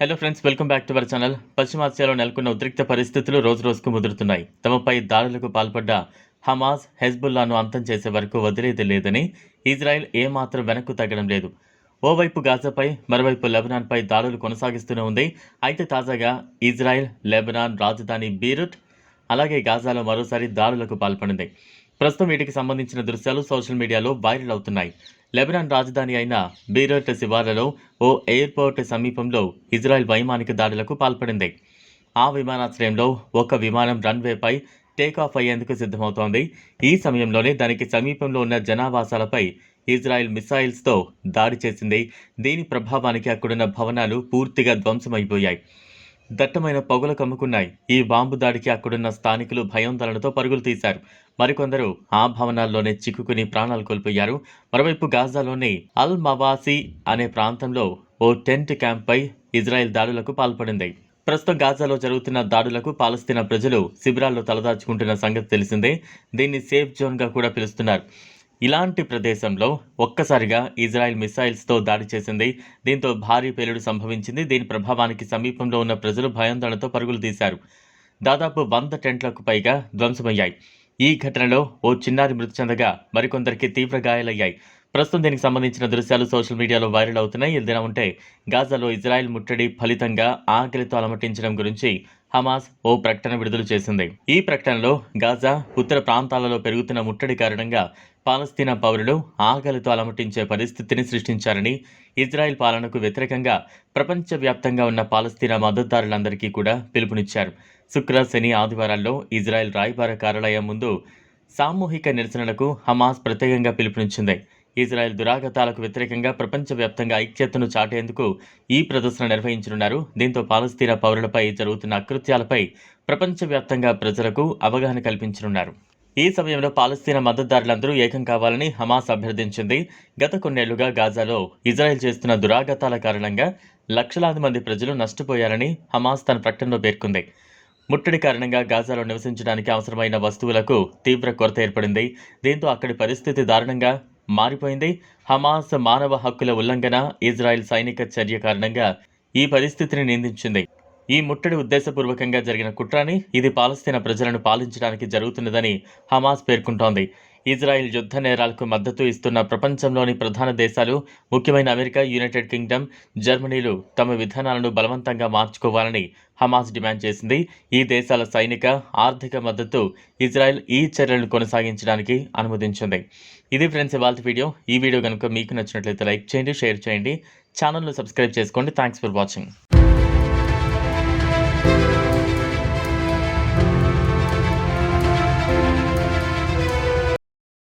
Hello friends welcome back to our channel పశ్చిమాసియాలో నెలకొన్న ఉద్రిక్త పరిస్థితులు రోజు రోజుకు ముదురుతున్నాయి. తమపై దాడులకు పాల్పడ్డ హమాస్ హెజ్బుల్లాను అంతం చేసే వరకు వదిలేది లేదని ఇజ్రాయెల్ ఏమాత్రం వెనక్కు తగ్గడం లేదు. ఓవైపు గాజాపై మరోవైపు లెబనాన్పై దాడులు కొనసాగిస్తూనే ఉంది. అయితే తాజాగా ఇజ్రాయెల్ లెబనాన్ రాజధాని బీరుట్ అలాగే గాజాలో మరోసారి దాడులకు పాల్పడింది. ప్రస్తుతం వీటికి సంబంధించిన దృశ్యాలు సోషల్ మీడియాలో వైరల్ అవుతున్నాయి. లెబనాన్ రాజధాని అయిన బీరోట్ శివార్లలో ఓ ఎయిర్పోర్ట్ సమీపంలో ఇజ్రాయెల్ వైమానిక దాడులకు పాల్పడింది. ఆ విమానాశ్రయంలో ఒక విమానం రన్వేపై టేకాఫ్ అయ్యేందుకు సిద్ధమవుతోంది. ఈ సమయంలోనే దానికి సమీపంలో ఉన్న జనావాసాలపై ఇజ్రాయెల్ మిసైల్స్తో దాడి చేసింది. దీని ప్రభావానికి అక్కడున్న భవనాలు పూర్తిగా ధ్వంసమైపోయాయి. దట్టమైన పొగలు కమ్ముకున్నాయి. ఈ బాంబు దాడికి అక్కడున్న స్థానికులు భయాందోళనతో పరుగులు తీశారు. మరికొందరు ఆ భవనాల్లోనే చిక్కుకుని ప్రాణాలు కోల్పోయారు. మరోవైపు గాజాలోని అల్ మవాసి అనే ప్రాంతంలో ఓ టెంట్ క్యాంప్పై ఇజ్రాయెల్ దాడులకు పాల్పడింది. ప్రస్తుతం గాజాలో జరుగుతున్న దాడులకు పాలస్తీనా ప్రజలు శిబిరాల్లో తలదాచుకుంటున్న సంగతి తెలిసిందే. దీన్ని సేఫ్ జోన్గా కూడా పిలుస్తున్నారు. ఇలాంటి ప్రదేశంలో ఒక్కసారిగా ఇజ్రాయెల్ మిసైల్స్తో దాడి చేసింది. దీంతో భారీ పేలుడు సంభవించింది. దీని ప్రభావానికి సమీపంలో ఉన్న ప్రజలు భయాందోళనతో పరుగులు తీశారు. దాదాపు వంద టెంట్లకు పైగా ధ్వంసమయ్యాయి. ఈ ఘటనలో ఓ చిన్నారి మృతి చెందగా మరికొందరికి తీవ్ర గాయాలయ్యాయి. ప్రస్తుతం దీనికి సంబంధించిన దృశ్యాలు సోషల్ మీడియాలో వైరల్ అవుతున్నాయి. ఇదిలా ఉంటే గాజాలో ఇజ్రాయెల్ ముట్టడి ఫలితంగా ఆకలితో అలమటించడం గురించి హమాస్ ఓ ప్రకటన విడుదల చేసింది. ఈ ప్రకటనలో గాజా ఉత్తర ప్రాంతాలలో పెరుగుతున్న ముట్టడి కారణంగా పాలస్తీనా పౌరులు ఆకలితో అలమటించే పరిస్థితిని సృష్టించారని ఇజ్రాయెల్ పాలనకు వ్యతిరేకంగా ప్రపంచవ్యాప్తంగా ఉన్న పాలస్తీనా మద్దతుదారులందరికీ కూడా పిలుపునిచ్చారు. శుక్ర శని ఆదివారాల్లో ఇజ్రాయెల్ రాయబార కార్యాలయం ముందు సామూహిక నిరసనలకు హమాస్ ప్రత్యేకంగా పిలుపునిచ్చింది. ఇజ్రాయెల్ దురాగతాలకు వ్యతిరేకంగా ప్రపంచవ్యాప్తంగా ఐక్యతను చాటేందుకు ఈ ప్రదర్శన నిర్వహించనున్నారు. దీంతో పాలస్తీనా పౌరులపై జరుగుతున్న అకృత్యాలపై ప్రపంచవ్యాప్తంగా ప్రజలకు అవగాహన కల్పించనున్నారు. ఈ సమయంలో పాలస్తీనా మద్దతుదారులందరూ ఏకం కావాలని హమాస్ అభ్యర్థించింది. గత కొన్నేళ్ళుగా గాజాలో ఇజ్రాయెల్ చేస్తున్న దురాగతాల కారణంగా లక్షలాది మంది ప్రజలు నష్టపోయారని హమాస్ తన ప్రకటనలో పేర్కొంది. ముట్టడి కారణంగా గాజాలో నివసించడానికి అవసరమైన వస్తువులకు తీవ్ర కొరత ఏర్పడింది. దీంతో అక్కడి పరిస్థితి దారుణంగా మారిపోయింది. హమాస్ మానవ హక్కుల ఉల్లంఘన ఇజ్రాయెల్ సైనిక చర్య కారణంగా ఈ పరిస్థితిని నిందించింది. ఈ ముట్టడి ఉద్దేశపూర్వకంగా జరిగిన కుట్రని ఇది పాలస్తీనా ప్రజలను పాలించడానికి జరుగుతున్నదని హమాస్ పేర్కొంటోంది. ఇజ్రాయెల్ యుద్ధ నేరాలకు మద్దతు ఇస్తున్న ప్రపంచంలోని ప్రధాన దేశాలు ముఖ్యమైన అమెరికా యునైటెడ్ కింగ్డమ్ జర్మనీలు తమ విధానాలను బలవంతంగా మార్చుకోవాలని హమాస్ డిమాండ్ చేసింది. ఈ దేశాల సైనిక ఆర్థిక మద్దతు ఇజ్రాయెల్ ఈ చర్యలను కొనసాగించడానికి అనుమతించింది. ఇది ఫ్రెండ్స్ ఇవాళ వీడియో. ఈ వీడియో కనుక మీకు నచ్చినట్లయితే లైక్ చేయండి షేర్ చేయండి. ఛానల్ను సబ్స్క్రైబ్ చేసుకోండి. Thanks for watching.